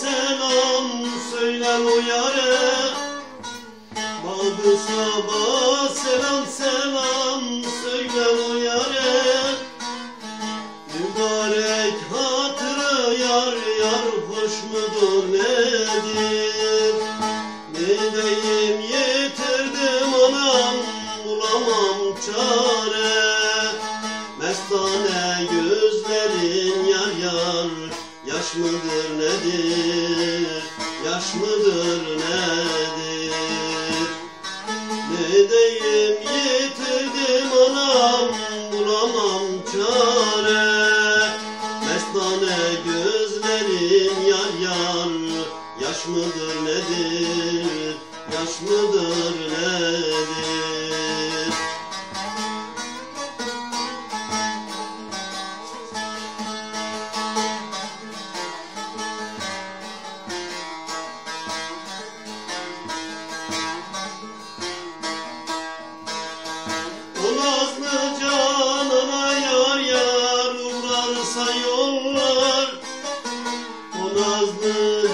selam söyle o yare Bağdı sabah selam selam söyle o yare Mübarek hatırı yar yar hoş mudur nedir? Ne diyeyim yitirdim anam bulamam çare Yaş mıdır nedir? Yaş mıdır nedir? Ne diyeyim yitirdim anam Bulamam çare. Mestane gözlerin yar yar. Yaş mıdır nedir? Yaş mıdır nedir nazlı yar yar uğrarsa yollar. O nazlı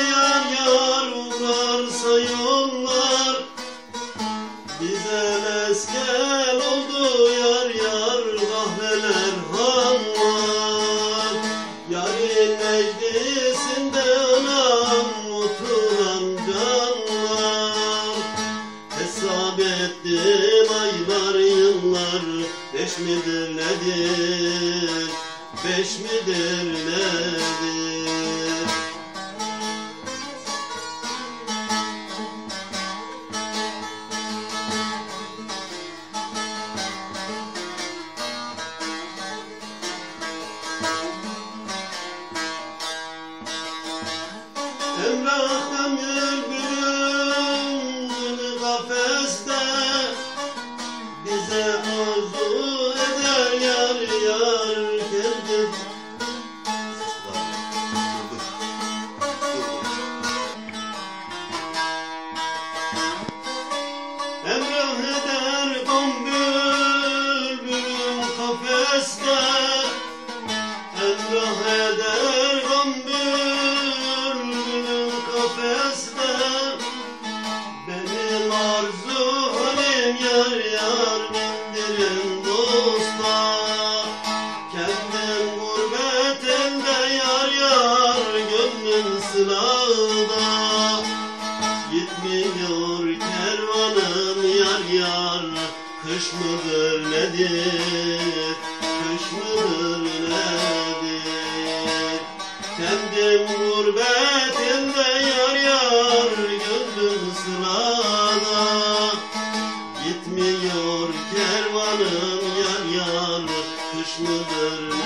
yar yar uğrarsa yollar. Bize mesken yıllar Beş midir nedir? Beş midir nedir? Emrah'tan bülbülüm kafeste Emrah eder kafeste Benim arzu halim yar yar bildirin dosta Kendim gurbet elde yar yar gönlüm sılada Gitmiyor kervanım yar yar Kış mıdır nedir Mıdır nedir Kendim gurbetimde yar yar Gönlüm sırada. Gitmiyor kervanım yar yar Kış mıdır